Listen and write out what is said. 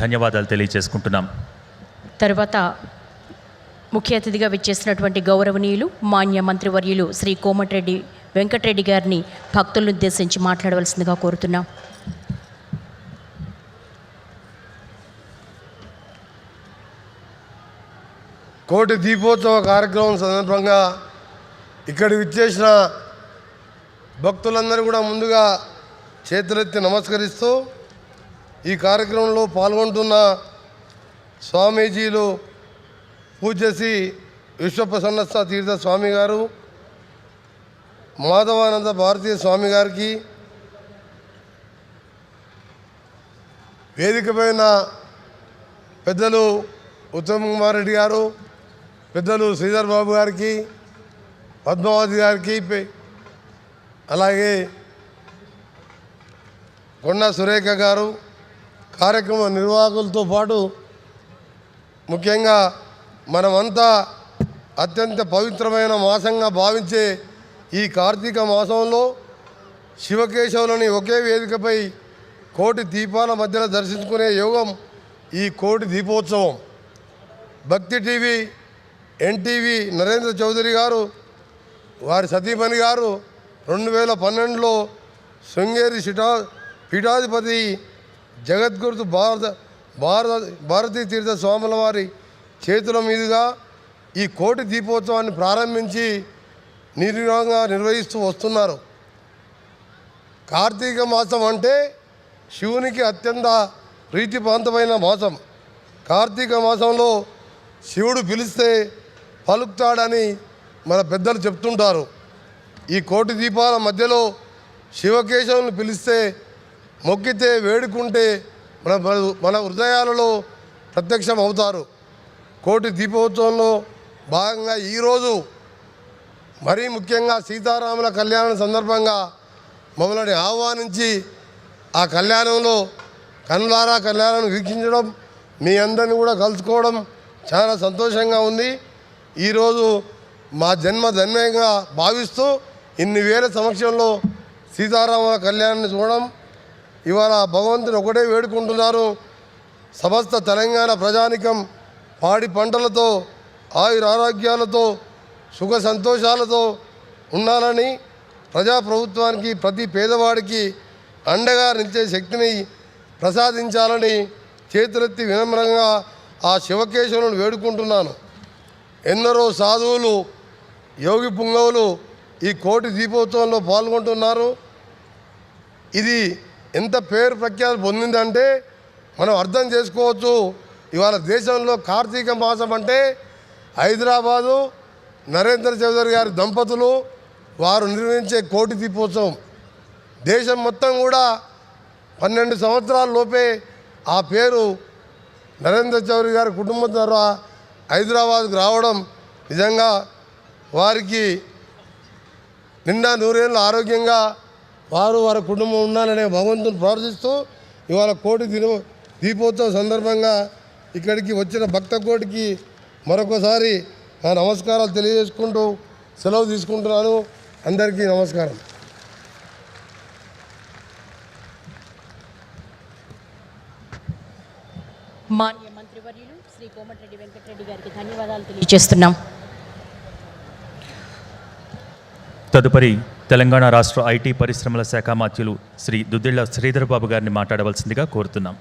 ధన్యవాదాలు తెలియజేసుకుంటున్నాం. తరువాత ముఖ్య అతిథిగా విచ్చేసినటువంటి గౌరవనీయులు మాన్య మంత్రివర్యులు శ్రీ కోమటిరెడ్డి వెంకటరెడ్డి గారిని భక్తులను ఉద్దేశించి మాట్లాడవలసిందిగా కోరుతున్నాం. కోటి దీపోత్సవ కార్యక్రమం సందర్భంగా ఇక్కడికి విచ్చేసిన భక్తులందరూ కూడా ముందుగా చేతులెత్తి నమస్కరిస్తూ ఈ కార్యక్రమంలో పాల్గొంటున్న స్వామీజీలు పూజ్యశ్రీ విశ్వప్రసన్నస్థ తీర్థ స్వామి గారు మాధవానంద భారతీయ స్వామి గారికి వేదికపైన పెద్దలు ఉత్తమ్ కుమార్ రెడ్డి గారు పెద్దలు శ్రీధర్ బాబు గారికి పద్మావతి గారికి అలాగే కొండ సురేఖ గారు కార్యక్రమ నిర్వాహకులతో పాటు ముఖ్యంగా మనమంతా అత్యంత పవిత్రమైన మాసంగా భావించే ఈ కార్తీక మాసంలో శివకేశవులని ఒకే వేదికపై కోటి దీపాల మధ్యలో దర్శించుకునే యోగం ఈ కోటి దీపోత్సవం. భక్తి టీవీ ఎన్టీవీ నరేంద్ర చౌదరి గారు వారి సతీమణి గారు రెండు వేల పన్నెండులో శృంగేరి శిటా పీఠాధిపతి జగద్గురు భారత భారత భారతీ తీర్థ స్వాముల వారి చేతుల మీదుగా ఈ కోటి దీపోత్సవాన్ని ప్రారంభించి నిర్విఘ్నంగా నిర్వహిస్తూ వస్తున్నారు. కార్తీక మాసం అంటే శివునికి అత్యంత ప్రీతిపాంతమైన మాసం. కార్తీక మాసంలో శివుడు పిలిస్తే పలుకుతాడని మన పెద్దలు చెప్తుంటారు. ఈ కోటి దీపాల మధ్యలో శివకేశవుని పిలిస్తే మొక్కితే వేడుకుంటే మన మన హృదయాలలో ప్రత్యక్షం అవుతారు. కోటి దీపోత్సవంలో భాగంగా ఈరోజు మరీ ముఖ్యంగా సీతారాముల కళ్యాణం సందర్భంగా మమ్మల్ని ఆహ్వానించి ఆ కళ్యాణంలో కనులారా కళ్యాణం వీక్షించడం మీ అందరిని కూడా కలుసుకోవడం చాలా సంతోషంగా ఉంది. ఈరోజు మా జన్మ ధన్యంగా భావిస్తూ ఇన్ని వేల సమక్షంలో సీతారాముల కళ్యాణాన్ని చూడడం ఇవాళ భగవంతుని ఒకటే వేడుకుంటున్నారు. సమస్త తెలంగాణ ప్రజానికం పాడి పంటలతో ఆయుర ఆరోగ్యాలతో సుఖ సంతోషాలతో ఉండాలని ప్రజాప్రభుత్వానికి ప్రతి పేదవాడికి అండగా నిలిచే శక్తిని ప్రసాదించాలని చేతులెత్తి వినమ్రంగా ఆ శివకేశవులను వేడుకుంటున్నాను. ఎందరో సాధువులు యోగి పుంగవులు ఈ కోటి దీపోత్సవంలో పాల్గొంటున్నారు. ఇది ఎంత పేరు ప్రఖ్యాతి పొందిందంటే మనం అర్థం చేసుకోవచ్చు. ఇవాళ దేశంలో కార్తీక మాసం అంటే హైదరాబాదు నరేంద్ర చౌదరి గారి దంపతులు వారు నిర్వహించే కోటి దీపోత్సవం. దేశం మొత్తం కూడా పన్నెండు సంవత్సరాల లోపే ఆ పేరు నరేంద్ర చౌదరి గారి కుటుంబం ద్వారా హైదరాబాద్కు రావడం నిజంగా వారికి నిండా నూరేళ్ళు ఆరోగ్యంగా వారు వారి కుటుంబం ఉండాలనే భగవంతుని ప్రార్థిస్తూ ఇవాళ కోటి దిన దీపోత్సవం సందర్భంగా ఇక్కడికి వచ్చిన భక్త కోటికి మరొకసారి నా నమస్కారాలు తెలియజేసుకుంటూ సెలవు తీసుకుంటున్నాను. అందరికీ నమస్కారం. మాన్య మంత్రివర్యులు శ్రీ కోమటిరెడ్డి వెంకటరెడ్డి గారికి ధన్యవాదాలు తెలియజేస్తున్నాం. తదుపరి తెలంగాణ రాష్ట్ర ఐటీ పరిశ్రమల శాఖ మాత్యులు శ్రీ దుద్దిళ్ళ శ్రీధర్ బాబు గారిని మాట్లాడవలసిందిగా కోరుతున్నాం.